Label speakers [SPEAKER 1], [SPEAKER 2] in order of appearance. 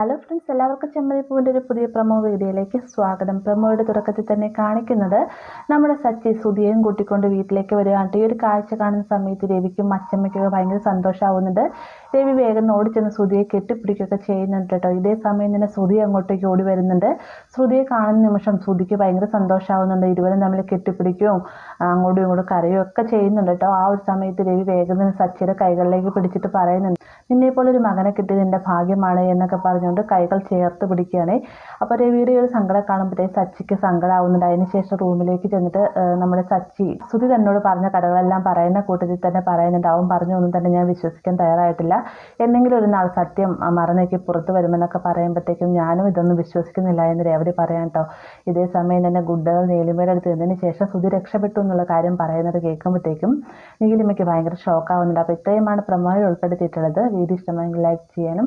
[SPEAKER 1] Hello friends എല്ലാവർക്കും ചെമ്മരിപ്പൂവിന്റെ ഒരു പുതിയ പ്രമോ വീഡിയോയിലേക്ക് സ്വാഗതം. പ്രൊമോയുടെ തുടക്കത്തിൽ തന്നെ കാണിക്കുന്നത് നമ്മുടെ സച്ചി സുധിയും കൂട്ടിക്കൊണ്ട് വീട്ടിലേക്ക് വരികയാണ്. ഈ ഒരു കാഴ്ച കാണുന്ന സമയത്ത് രവിക്കും അച്ചമ്മയ്ക്കൊക്കെ ഭയങ്കര സന്തോഷമാവുന്നുണ്ട്. രവി വേഗം ഓടിച്ചെന്ന് സുധിയെ കെട്ടിപ്പിടിക്കുകയൊക്കെ ചെയ്യുന്നുണ്ട് കേട്ടോ. ഇതേ സമയം തന്നെ സുധി അങ്ങോട്ടേക്ക് ഓടി വരുന്നുണ്ട്. ശ്രുതിയെ കാണുന്ന നിമിഷം സുധിക്ക് ഭയങ്കര സന്തോഷമാവുന്നുണ്ട്. ഇരുവരും തമ്മിൽ കെട്ടിപ്പിടിക്കുകയും അങ്ങോട്ടും ഇങ്ങോട്ടും കരയുകയും ഒക്കെ ചെയ്യുന്നുണ്ട് കേട്ടോ. ആ ഒരു സമയത്ത് രവി വേഗം തന്നെ സച്ചിയുടെ കൈകളിലേക്ക് പിടിച്ചിട്ട് പറയുന്നുണ്ട് നിന്നെ പോലെ ഒരു മകനെ കിട്ടിയത് എന്റെ ഭാഗ്യമാണ് എന്നൊക്കെ പറഞ്ഞുകൊണ്ട് കൈകൾ ചേർത്ത് പിടിക്കുകയാണ്. അപ്പോൾ രവിയുടെ ഒരു സങ്കടം കാണുമ്പോഴത്തേക്ക് സച്ചിക്ക് സങ്കടമാവുന്നുണ്ട് അതിനുശേഷം റൂമിലേക്ക് ചെന്നിട്ട് നമ്മുടെ സച്ചി സുധി തന്നോട് പറഞ്ഞ കഥകളെല്ലാം പറയുന്ന കൂട്ടത്തിൽ തന്നെ പറയുന്നുണ്ട്. അവൻ പറഞ്ഞൊന്നും തന്നെ ഞാൻ വിശ്വസിക്കാൻ തയ്യാറായിട്ടില്ല. എന്തെങ്കിലും ഒരു നാൾ സത്യം മറന്നേക്ക് പുറത്ത് വരുമെന്നൊക്കെ പറയുമ്പോഴത്തേക്കും ഞാനും ഇതൊന്നും വിശ്വസിക്കുന്നില്ല എന്ന് രേവതി പറയാൻ കേട്ടോ ഇതേ സമയം തന്നെ ഗുഡകൾ നീലിമയുടെ അടുത്ത് ശേഷം സുധി രക്ഷപ്പെട്ടു എന്നുള്ള കാര്യം പറയുന്നത് കേൾക്കുമ്പോഴത്തേക്കും നീലിമയ്ക്ക് ഭയങ്കര ഷോക്കാവുന്നുണ്ട് അപ്പോൾ ഇത്രയുമാണ് പ്രമേയം ഉൾപ്പെടുത്തിയിട്ടുള്ളത്. വീഡിയോ ഇഷ്ടമായെങ്കിൽ ലൈക്ക് ചെയ്യാനും